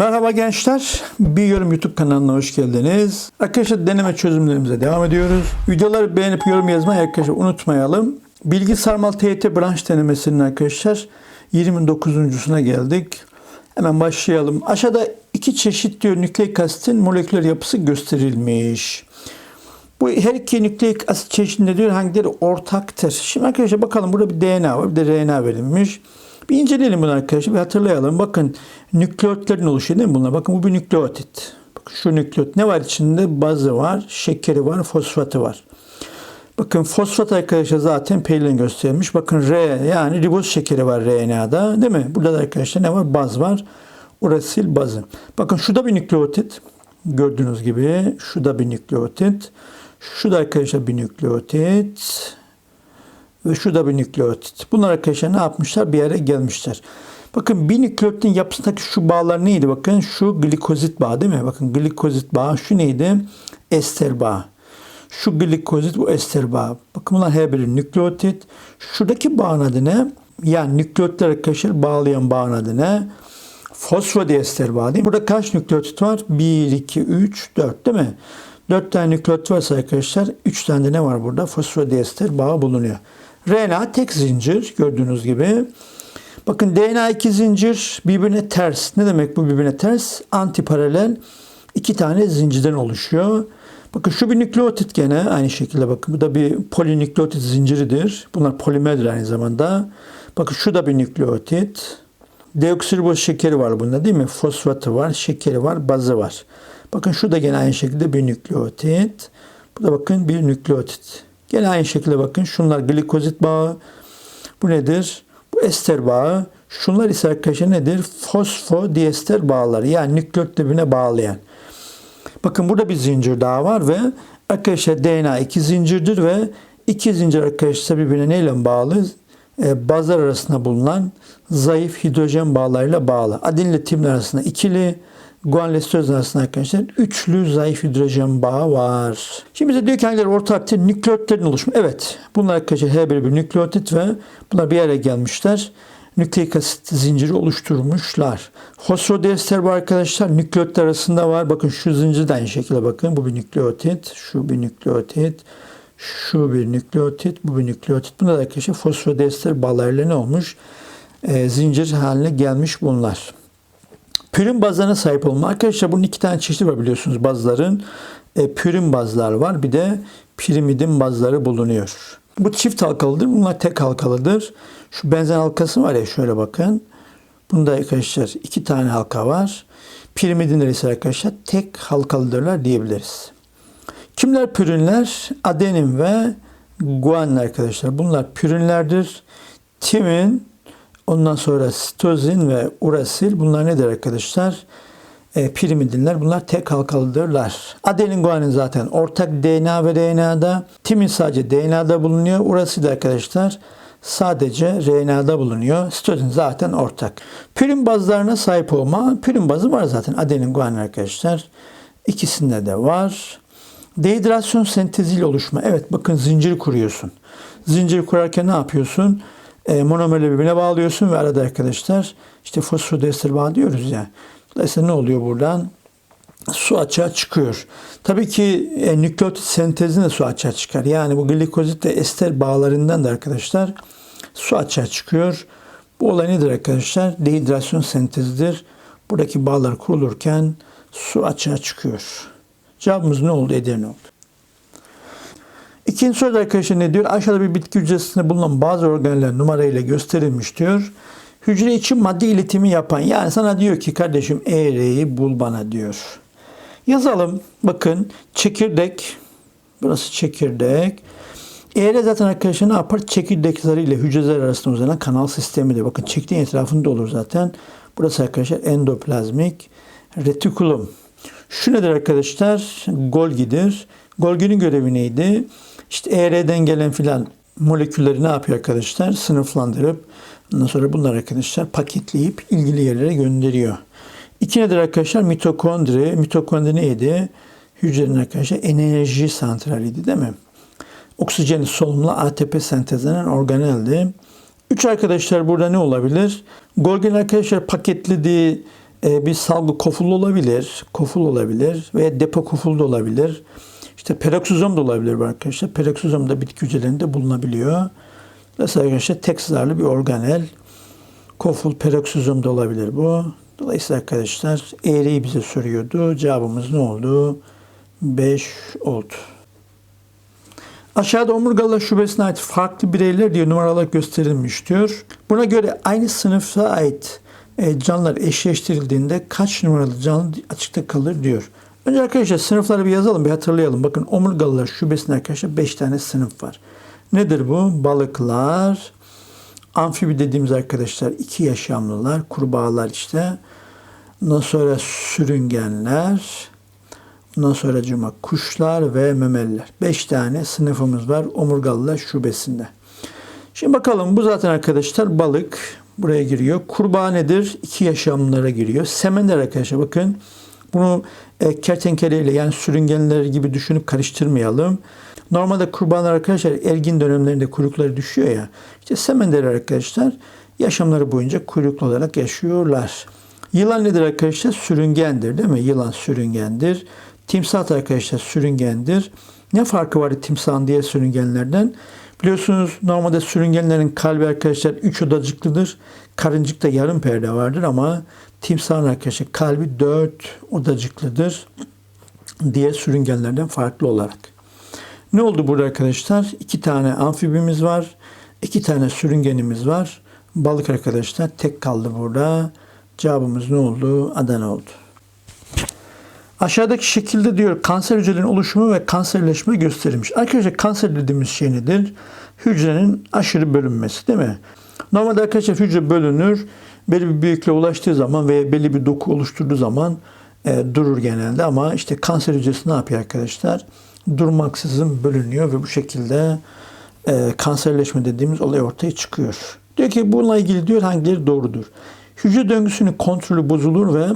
Merhaba gençler. Bir Yorum YouTube kanalına hoş geldiniz. Arkadaşlar deneme çözümlerimize devam ediyoruz. Videoları beğenip yorum yazmayı arkadaşlar unutmayalım. Bilgi sarmal TYT branş denemesinin arkadaşlar 29.suna geldik. Hemen başlayalım. Aşağıda iki çeşit diyor nükleik asitin moleküler yapısı gösterilmiş. Bu her iki nükleik asit çeşidinde diyor hangileri ortaktır. Şimdi arkadaşlar bakalım burada bir DNA var bir de RNA verilmiş. Bir inceleyelim bunu arkadaşlar bir hatırlayalım. Bakın nükleotlerin oluşuyor değil mi bunlar? Bakın bu bir nükleotit. Bakın şu nükleot ne var içinde? Bazı var, şekeri var, fosfatı var. Bakın fosfat arkadaşlar zaten Pelin göstermiş. Bakın R yani riboz şekeri var RNA'da değil mi? Burada da arkadaşlar ne var? Baz var. Urasil bazı. Bakın şurada bir nükleotit. Gördüğünüz gibi şurada bir nükleotit. Şu da arkadaşlar bir nükleotit. Ve şu da bir nükleotit. Bunlar arkadaşlar ne yapmışlar? Bir yere gelmişler. Bakın bir nükleotitin yapısındaki şu bağlar neydi? Bakın şu glikozit bağı değil mi? Bakın glikozit bağı şu neydi? Ester bağı. Şu glikozit bu ester bağı. Bakın bunlar her biri nükleotit. Şuradaki bağın adı ne? Yani nükleotitler arkadaşlar bağlayan bağın adı ne? Fosfodiester bağı değil mi? Burada kaç nükleotit var? 1, 2, 3, 4 değil mi? 4 tane nükleotit varsa arkadaşlar 3 tane de ne var burada? Fosfodiester bağı bulunuyor. RNA tek zincir gördüğünüz gibi. Bakın DNA iki zincir birbirine ters. Ne demek bu birbirine ters? Antiparalel iki tane zincirden oluşuyor. Bakın şu bir nükleotit gene aynı şekilde bakın. Bu da bir polinükleotit zinciridir. Bunlar polimerdir aynı zamanda. Bakın şu da bir nükleotit. Deoksiriboz şekeri var bunda değil mi? Fosfatı var, şekeri var, bazı var. Bakın şu da gene aynı şekilde bir nükleotit. Bu da bakın bir nükleotit. Gene aynı şekilde bakın şunlar glikozit bağı. Bu nedir? Bu ester bağı. Şunlar ise arkadaşlar nedir? Fosfodiester bağları. Yani nükleot birbirine bağlayan. Bakın burada bir zincir daha var ve arkadaşlar DNA iki zincirdir ve iki zincir arkadaşlar birbirine neyle bağlı? E, bazlar arasında bulunan zayıf hidrojen bağlarıyla bağlı. Adenin ile timin arasında ikili, guan ile sitoz arasında arkadaşlar üçlü zayıf hidrojen bağı var. Şimdi bize diyor ki hangileri ortaktır? Nükleotlerin oluşumu. Evet. Bunlar arkadaşlar her biri bir nükleotit ve bunlar bir yere gelmişler. Nükleik asit zinciri oluşturmuşlar. Fosfodiester bu arkadaşlar nükleotler arasında var. Bakın şu zincir de aynı şekilde bakın. Bu bir nükleotit, şu bir nükleotit, şu bir nükleotit, bu bir nükleotit. Bunlar da arkadaşlar fosfodiester bağlarıyla ne olmuş? E, zincir haline gelmiş bunlar. Pürin bazlarına sahip olma. Arkadaşlar bunun iki tane çeşidi var biliyorsunuz bazların. E, pürin bazlar var. Bir de pirimidin bazları bulunuyor. Bu çift halkalıdır. Bunlar tek halkalıdır. Şu benzen halkası var ya şöyle bakın. Bunda arkadaşlar iki tane halka var. Pirimidinler ise arkadaşlar tek halkalıdırlar diyebiliriz. Kimler pürinler? Adenin ve guanin arkadaşlar. Bunlar pürinlerdir. Timin, ondan sonra sitozin ve urasil bunlar nedir arkadaşlar? E, pirimidinler. Bunlar tek halkalıdırlar. Adenin guanin zaten ortak DNA ve RNA'da. Timin sadece DNA'da bulunuyor. Urasil arkadaşlar sadece RNA'da bulunuyor. Sitozin zaten ortak. Pürin bazlarına sahip olma. Pürin bazı var zaten. Adenin guanin arkadaşlar. İkisinde de var. Dehidrasyon senteziyle oluşma. Evet bakın zincir kuruyorsun. Zincir kurarken ne yapıyorsun? E, monomerleri birbirine bağlıyorsun ve arada arkadaşlar işte fosfodiester bağ diyoruz ya. Dolayısıyla ne oluyor buradan? Su açığa çıkıyor. Tabii ki e, nükleotit sentezinde su açığa çıkar. Yani bu glikozit ve ester bağlarından da arkadaşlar su açığa çıkıyor. Bu olay nedir arkadaşlar? Dehidrasyon sentezidir. Buradaki bağlar kurulurken su açığa çıkıyor. Cevabımız ne oldu? Edirne oldu. İkinci soruda arkadaşlar ne diyor? Aşağıda bir bitki hücresinde bulunan bazı organeller numarayla gösterilmiş diyor. Hücre içi madde iletimi yapan yani sana diyor ki kardeşim eğriyi bul bana diyor. Yazalım. Bakın çekirdek. Burası çekirdek. Eğri zaten arkadaşlar ne yapar? Çekirdek zarıyla hücreler arasında uzanan kanal sistemidir. Bakın çekirdeğin etrafında olur zaten. Burası arkadaşlar endoplazmik retikulum. Şu nedir arkadaşlar? Golgi'dir. Golgi'nin görevi neydi? İşte ER'den gelen filan molekülleri ne yapıyor arkadaşlar? Sınıflandırıp ondan sonra bunlar arkadaşlar paketleyip ilgili yerlere gönderiyor. İki nedir arkadaşlar? Mitokondri. Mitokondri neydi? Hücrenin arkadaşlar enerji santraliydi değil mi? Oksijeni solunumla ATP sentezlenen organeldi. Üç arkadaşlar burada ne olabilir? Golgi'nin arkadaşlar paketlediği e, bir salgı koful olabilir, koful olabilir ve depo koful da olabilir. İşte peroksizom da olabilir arkadaşlar. Peroksizom da bitki hücrelerinde bulunabiliyor. Mesela arkadaşlar tek zararlı bir organel. Koful peroksizom da olabilir bu. Dolayısıyla arkadaşlar eğriyi bize soruyordu. Cevabımız ne oldu? 5 oldu. Aşağıda omurgalılar şubesine ait farklı bireyler diye numaralar gösterilmiş diyor. Buna göre aynı sınıfa ait e, canlılar eşleştirildiğinde kaç numaralı canlı açıkta kalır diyor. Önce arkadaşlar sınıfları bir yazalım, bir hatırlayalım. Bakın omurgalılar şubesinde arkadaşlar 5 tane sınıf var. Nedir bu? Balıklar, amfibi dediğimiz arkadaşlar iki yaşamlılar, kurbağalar işte. Ondan sonra sürüngenler, ondan sonra cuma kuşlar ve memeliler. Beş tane sınıfımız var omurgalılar şubesinde. Şimdi bakalım bu zaten arkadaşlar balık buraya giriyor. Kurbağa nedir? İki yaşamlılara giriyor. Semenler arkadaşlar bakın. Bunu e, kertenkeleyle yani sürüngenler gibi düşünüp karıştırmayalım. Normalde kurbağalar arkadaşlar ergin dönemlerinde kuyrukları düşüyor ya. İşte semenler arkadaşlar yaşamları boyunca kuyruklu olarak yaşıyorlar. Yılan nedir arkadaşlar? Sürüngendir değil mi? Yılan sürüngendir. Timsah da arkadaşlar sürüngendir. Ne farkı var timsahın diğer sürüngenlerden? Biliyorsunuz normalde sürüngenlerin kalbi arkadaşlar üç odacıklıdır. Karıncıkta yarım perde vardır ama timsahın arkadaşlar kalbi dört odacıklıdır. Diğer sürüngenlerden farklı olarak. Ne oldu burada arkadaşlar? İki tane amfibimiz var. iki tane sürüngenimiz var. Balık arkadaşlar tek kaldı burada. Cevabımız ne oldu? Adana oldu. Aşağıdaki şekilde diyor kanser hücrelerinin oluşumu ve kanserleşme gösterilmiş. Arkadaşlar kanser dediğimiz şey nedir? Hücrenin aşırı bölünmesi değil mi? Normalde arkadaşlar hücre bölünür. Belli bir büyüklüğe ulaştığı zaman veya belli bir doku oluşturduğu zaman e, durur genelde ama işte kanser hücresi ne yapıyor arkadaşlar? Durmaksızın bölünüyor ve bu şekilde e, kanserleşme dediğimiz olay ortaya çıkıyor. Diyor ki bununla ilgili diyor hangileri doğrudur? Hücre döngüsünün kontrolü bozulur ve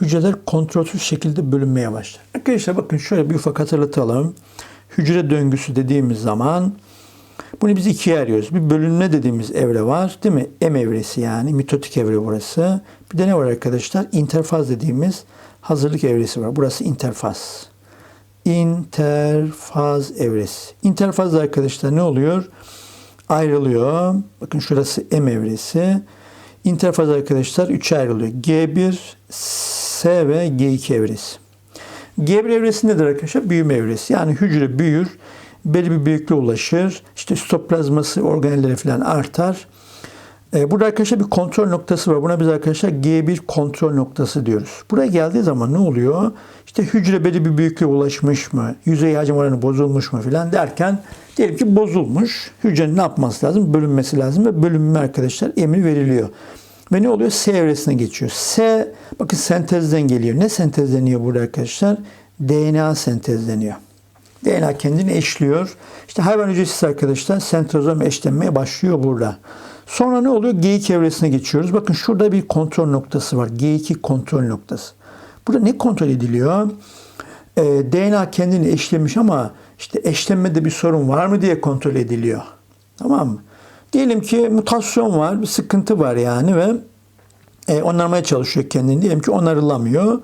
hücreler kontrolsüz şekilde bölünmeye başlar. Arkadaşlar bakın şöyle bir ufak hatırlatalım. Hücre döngüsü dediğimiz zaman bunu biz ikiye ayırıyoruz. Bir bölünme dediğimiz evre var değil mi? M evresi yani mitotik evre burası. Bir de ne var arkadaşlar? İnterfaz dediğimiz hazırlık evresi var. Burası interfaz. İnterfaz evresi. İnterfaz arkadaşlar ne oluyor? Ayrılıyor. Bakın şurası M evresi. İnterfaz arkadaşlar 3'e ayrılıyor. G1, S ve G2 evresi. G1 evresi nedir arkadaşlar? Büyüme evresi. Yani hücre büyür, belli bir büyüklüğe ulaşır. İşte sitoplazması organelleri falan artar. Ee, burada arkadaşlar bir kontrol noktası var. Buna biz arkadaşlar G1 kontrol noktası diyoruz. Buraya geldiği zaman ne oluyor? İşte hücre belli bir büyüklüğe ulaşmış mı? Yüzey hacim oranı bozulmuş mu filan derken diyelim ki bozulmuş. Hücrenin ne yapması lazım? Bölünmesi lazım ve bölünme arkadaşlar emir veriliyor. Ve ne oluyor? S evresine geçiyor. S bakın sentezden geliyor. Ne sentezleniyor burada arkadaşlar? DNA sentezleniyor. DNA kendini eşliyor. İşte hayvan hücresi arkadaşlar sentrozom eşlenmeye başlıyor burada. Sonra ne oluyor? G2 evresine geçiyoruz. Bakın şurada bir kontrol noktası var. G2 kontrol noktası. Burada ne kontrol ediliyor? Ee, DNA kendini eşlemiş ama işte eşlenmede bir sorun var mı diye kontrol ediliyor. Tamam mı? Diyelim ki mutasyon var, bir sıkıntı var yani ve e, onarmaya çalışıyor kendini. Diyelim ki onarılamıyor.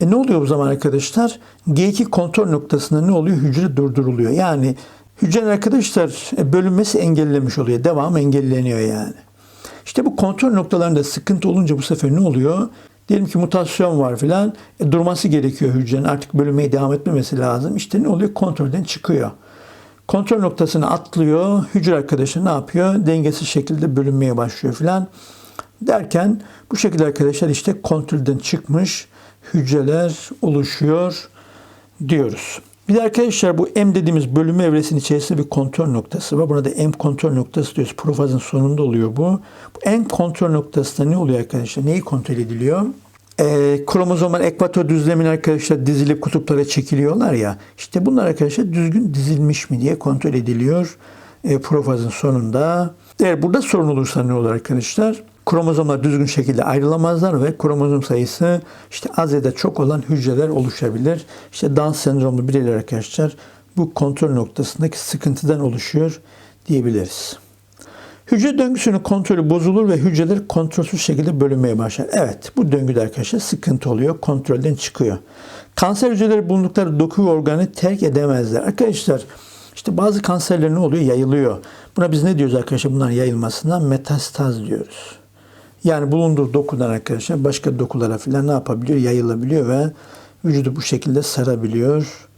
E ne oluyor bu zaman arkadaşlar? G2 kontrol noktasında ne oluyor? Hücre durduruluyor. Yani hücrenin arkadaşlar e, bölünmesi engellemiş oluyor. Devam engelleniyor yani. İşte bu kontrol noktalarında sıkıntı olunca bu sefer ne oluyor? Diyelim ki mutasyon var filan. E, durması gerekiyor hücrenin. Artık bölünmeye devam etmemesi lazım. İşte ne oluyor? Kontrolden çıkıyor. Kontrol noktasını atlıyor. Hücre arkadaşı ne yapıyor? Dengesiz şekilde bölünmeye başlıyor filan. Derken bu şekilde arkadaşlar işte kontrolden çıkmış hücreler oluşuyor diyoruz. Bir de arkadaşlar bu M dediğimiz bölünme evresinin içerisinde bir kontrol noktası var. Buna da M kontrol noktası diyoruz. Profazın sonunda oluyor bu. Bu M kontrol noktasında ne oluyor arkadaşlar? Neyi kontrol ediliyor? Ee, kromozomlar ekvator düzlemine arkadaşlar dizilip kutuplara çekiliyorlar ya. İşte bunlar arkadaşlar düzgün dizilmiş mi diye kontrol ediliyor. E, profazın sonunda. Eğer burada sorun olursa ne olur arkadaşlar? Kromozomlar düzgün şekilde ayrılamazlar ve kromozom sayısı işte az ya da çok olan hücreler oluşabilir. İşte Down sendromlu bireyler arkadaşlar bu kontrol noktasındaki sıkıntıdan oluşuyor diyebiliriz. Hücre döngüsünün kontrolü bozulur ve hücreler kontrolsüz şekilde bölünmeye başlar. Evet bu döngüde arkadaşlar sıkıntı oluyor. Kontrolden çıkıyor. Kanser hücreleri bulundukları doku ve organı terk edemezler. Arkadaşlar işte bazı kanserler ne oluyor? Yayılıyor. Buna biz ne diyoruz arkadaşlar? Bunların yayılmasına metastaz diyoruz. Yani bulunduğu dokudan arkadaşlar başka dokulara falan ne yapabiliyor? Yayılabiliyor ve vücudu bu şekilde sarabiliyor.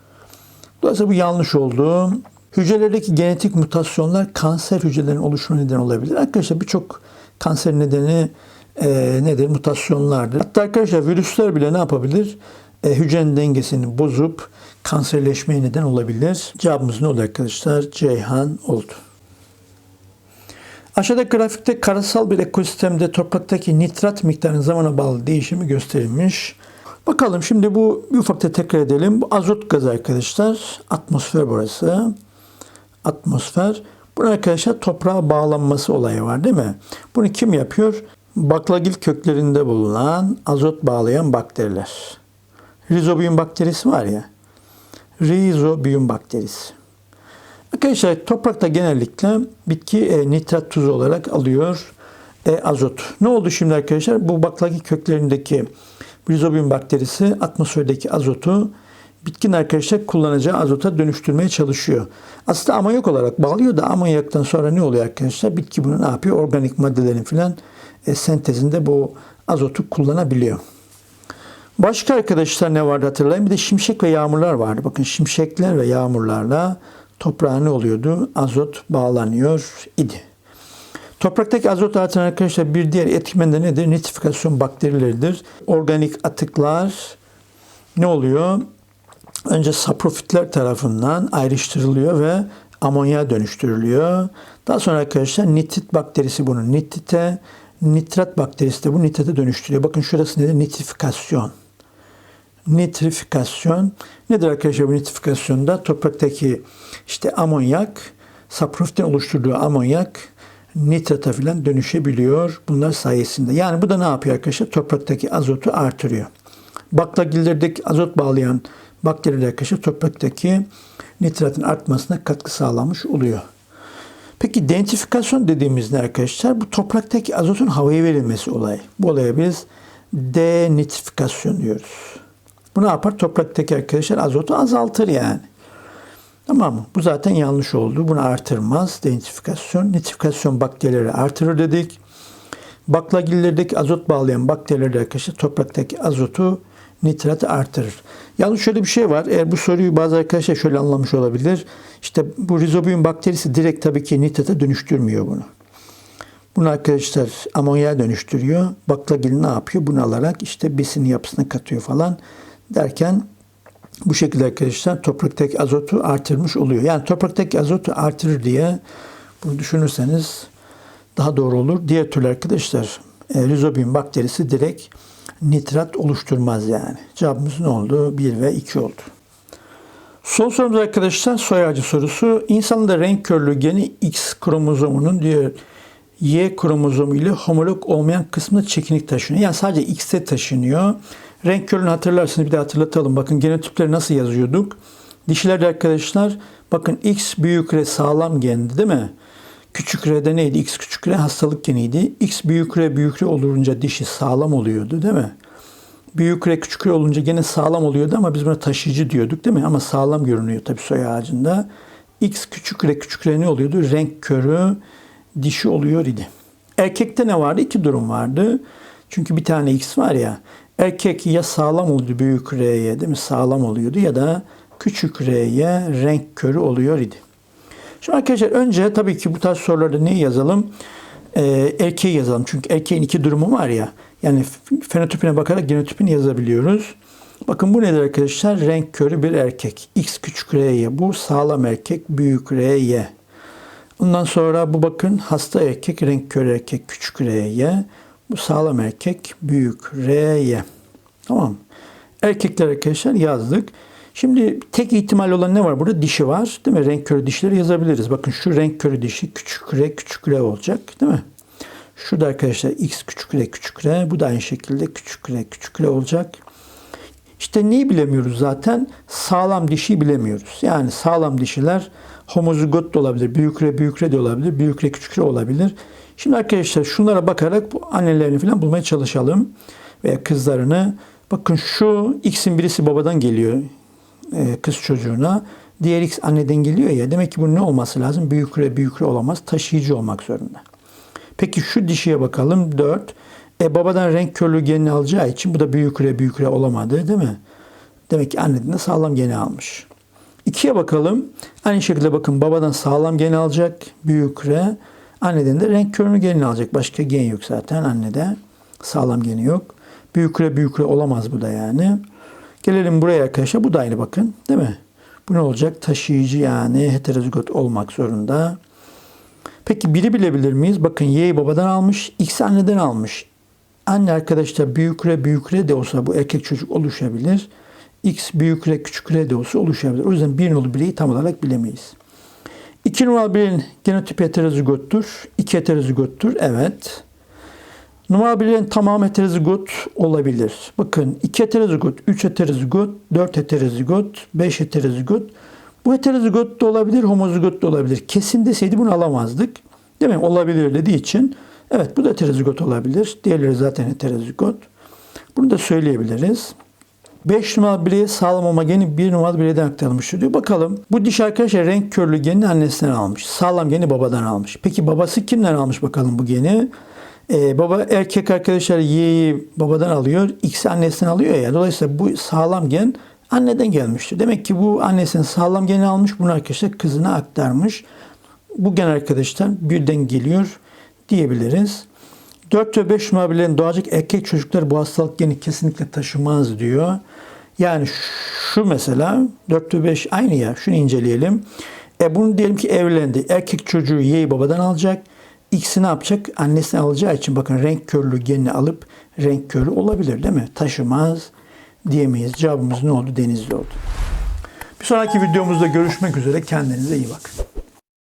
Dolayısıyla bu yanlış oldu. Hücrelerdeki genetik mutasyonlar kanser hücrelerinin oluşumuna neden olabilir. Arkadaşlar birçok kanser nedeni e, nedir? Mutasyonlardır. Hatta arkadaşlar virüsler bile ne yapabilir? E, hücrenin dengesini bozup kanserleşmeye neden olabilir. Cevabımız ne oldu arkadaşlar? Ceyhan oldu. Aşağıdaki grafikte karasal bir ekosistemde topraktaki nitrat miktarının zamana bağlı değişimi gösterilmiş. Bakalım şimdi bu bir ufakta tekrar edelim. Bu azot gazı arkadaşlar. Atmosfer burası. Atmosfer. Bunun arkadaşlar toprağa bağlanması olayı var değil mi? Bunu kim yapıyor? Baklagil köklerinde bulunan azot bağlayan bakteriler. Rizobiyum bakterisi var ya. Rizobiyum bakterisi. Arkadaşlar toprakta genellikle bitki e, nitrat tuzu olarak alıyor e, azot. Ne oldu şimdi arkadaşlar? Bu baklagil köklerindeki Rhizobium bakterisi atmosferdeki azotu bitkinin arkadaşlar kullanacağı azota dönüştürmeye çalışıyor. Aslında amonyak olarak bağlıyor da amonyaktan sonra ne oluyor arkadaşlar? Bitki bunu ne yapıyor? Organik maddelerin filan e, sentezinde bu azotu kullanabiliyor. Başka arkadaşlar ne vardı hatırlayın. Bir de şimşek ve yağmurlar vardı. Bakın şimşekler ve yağmurlarla toprağa ne oluyordu? Azot bağlanıyor idi. Topraktaki azot artın arkadaşlar bir diğer etkimen de nedir? Nitrifikasyon bakterileridir. Organik atıklar ne oluyor? Önce saprofitler tarafından ayrıştırılıyor ve amonya dönüştürülüyor. Daha sonra arkadaşlar nitrit bakterisi bunu nitrite, nitrat bakterisi de bu nitrate dönüştürüyor. Bakın şurası nedir? Nitrifikasyon. Nitrifikasyon. Nedir arkadaşlar bu nitrifikasyonda? Topraktaki işte amonyak, saprofitten oluşturduğu amonyak nitrata filan dönüşebiliyor bunlar sayesinde. Yani bu da ne yapıyor arkadaşlar? Topraktaki azotu artırıyor. Baklagillerdeki azot bağlayan bakteriler arkadaşlar topraktaki nitratın artmasına katkı sağlamış oluyor. Peki denitrifikasyon dediğimiz ne arkadaşlar? Bu topraktaki azotun havaya verilmesi olayı. Bu olaya biz denitrifikasyon diyoruz. Bu ne yapar? Topraktaki arkadaşlar azotu azaltır yani. Tamam mı? Bu zaten yanlış oldu. Bunu artırmaz. Denitrifikasyon. Nitrifikasyon bakterileri artırır dedik. Baklagillerdeki azot bağlayan bakteriler arkadaşlar topraktaki azotu nitratı artırır. Yalnız şöyle bir şey var. Eğer bu soruyu bazı arkadaşlar şöyle anlamış olabilir. İşte bu rizobiyum bakterisi direkt tabii ki nitrata dönüştürmüyor bunu. Bunu arkadaşlar amonya dönüştürüyor. Baklagil ne yapıyor? Bunu alarak işte besin yapısına katıyor falan derken bu şekilde arkadaşlar topraktaki azotu artırmış oluyor. Yani topraktaki azotu artırır diye bunu düşünürseniz daha doğru olur. Diğer türlü arkadaşlar e, rizobiyum bakterisi direkt nitrat oluşturmaz yani. Cevabımız ne oldu? 1 ve 2 oldu. Son sorumuz arkadaşlar soy ağacı sorusu. İnsanda renk körlüğü geni X kromozomunun diğer Y kromozomu ile homolog olmayan kısmında çekinik taşınıyor. Yani sadece X'te taşınıyor. Renk körünü hatırlarsınız bir de hatırlatalım. Bakın genotipleri nasıl yazıyorduk? Dişilerde arkadaşlar bakın X büyük R sağlam gendi değil mi? Küçük R'de neydi? X küçük R hastalık geniydi. X büyük R büyük R olunca dişi sağlam oluyordu değil mi? Büyük R küçük R olunca gene sağlam oluyordu ama biz buna taşıyıcı diyorduk değil mi? Ama sağlam görünüyor tabii soy ağacında. X küçük R küçük R ne oluyordu? Renk körü dişi oluyor idi. Erkekte ne vardı? İki durum vardı. Çünkü bir tane X var ya. Erkek ya sağlam oluyordu büyük R'ye değil mi? Sağlam oluyordu ya da küçük R'ye renk körü oluyor idi. Şimdi arkadaşlar önce tabii ki bu tarz sorularda neyi yazalım? Ee, erkeği yazalım. Çünkü erkeğin iki durumu var ya. Yani fenotipine bakarak genotipini yazabiliyoruz. Bakın bu nedir arkadaşlar? Renk körü bir erkek. X küçük R'ye. Bu sağlam erkek büyük R'ye. Ondan sonra bu bakın hasta erkek, renk körü erkek küçük R'ye. Bu sağlam erkek büyük R'ye. Tamam Erkekler arkadaşlar yazdık. Şimdi tek ihtimal olan ne var burada? Dişi var. Değil mi? Renk körü dişleri yazabiliriz. Bakın şu renk körü dişi küçük R küçük R olacak. Değil mi? Şurada arkadaşlar X küçük R küçük R. Bu da aynı şekilde küçük R küçük R olacak. İşte neyi bilemiyoruz zaten? Sağlam dişi bilemiyoruz. Yani sağlam dişiler homozigot da olabilir, büyükre büyükre de olabilir, büyükre küçükre olabilir. Şimdi arkadaşlar şunlara bakarak bu annelerini falan bulmaya çalışalım veya kızlarını. Bakın şu x'in birisi babadan geliyor e, kız çocuğuna. Diğer x anneden geliyor ya. Demek ki bunun ne olması lazım? Büyükre büyükre olamaz. Taşıyıcı olmak zorunda. Peki şu dişiye bakalım. 4. E babadan renk körlüğü genini alacağı için bu da büyükre büyükre olamadı değil mi? Demek ki anneden de sağlam geni almış. 2'ye bakalım. Aynı şekilde bakın babadan sağlam geni alacak. Büyükre. Anneden de renk körlüğü genini alacak. Başka gen yok zaten annede. Sağlam geni yok. Büyükre büyükre olamaz bu da yani. Gelelim buraya arkadaşlar. Bu da aynı bakın. Değil mi? Bu ne olacak? Taşıyıcı yani heterozigot olmak zorunda. Peki biri bilebilir miyiz? Bakın Y'yi babadan almış, X anneden almış. Anne arkadaşlar büyükre büyükre de olsa bu erkek çocuk oluşabilir. X büyükre küçükre de olsa oluşabilir. O yüzden bir nolu bireyi tam olarak bilemeyiz. İki numaralı bireyin genotipi heterozigottur. İki heterozigottur. Evet. Numaralı bireyin tamamı heterozigot olabilir. Bakın 2 heterozigot, 3 heterozigot, 4 heterozigot, 5 heterozigot. Bu heterozigot da olabilir, homozigot da olabilir. Kesin deseydi bunu alamazdık. Değil mi? Olabilir dediği için. Evet bu da heterozigot olabilir. Diğerleri zaten heterozigot. Bunu da söyleyebiliriz. 5 numaralı bireye sağlam olma geni 1 numaralı bireyden aktarılmış diyor. Bakalım bu diş arkadaşlar renk körlüğü genini annesinden almış. Sağlam geni babadan almış. Peki babası kimden almış bakalım bu geni? Ee, baba erkek arkadaşlar Y'yi babadan alıyor. X annesinden alıyor ya. Dolayısıyla bu sağlam gen anneden gelmiştir. Demek ki bu annesinin sağlam geni almış. Bunu arkadaşlar kızına aktarmış. Bu gen arkadaşlar birden geliyor diyebiliriz. 4 ve 5 numaralı doğacak erkek çocuklar bu hastalık geni kesinlikle taşımaz diyor. Yani şu mesela 4 ve 5 aynı ya. Şunu inceleyelim. E bunu diyelim ki evlendi. Erkek çocuğu Y'yi babadan alacak. X'i ne yapacak? Annesini alacağı için bakın renk körlüğü genini alıp renk körü olabilir değil mi? Taşımaz diyemeyiz. Cevabımız ne oldu? Denizli oldu. Bir sonraki videomuzda görüşmek üzere. Kendinize iyi bakın.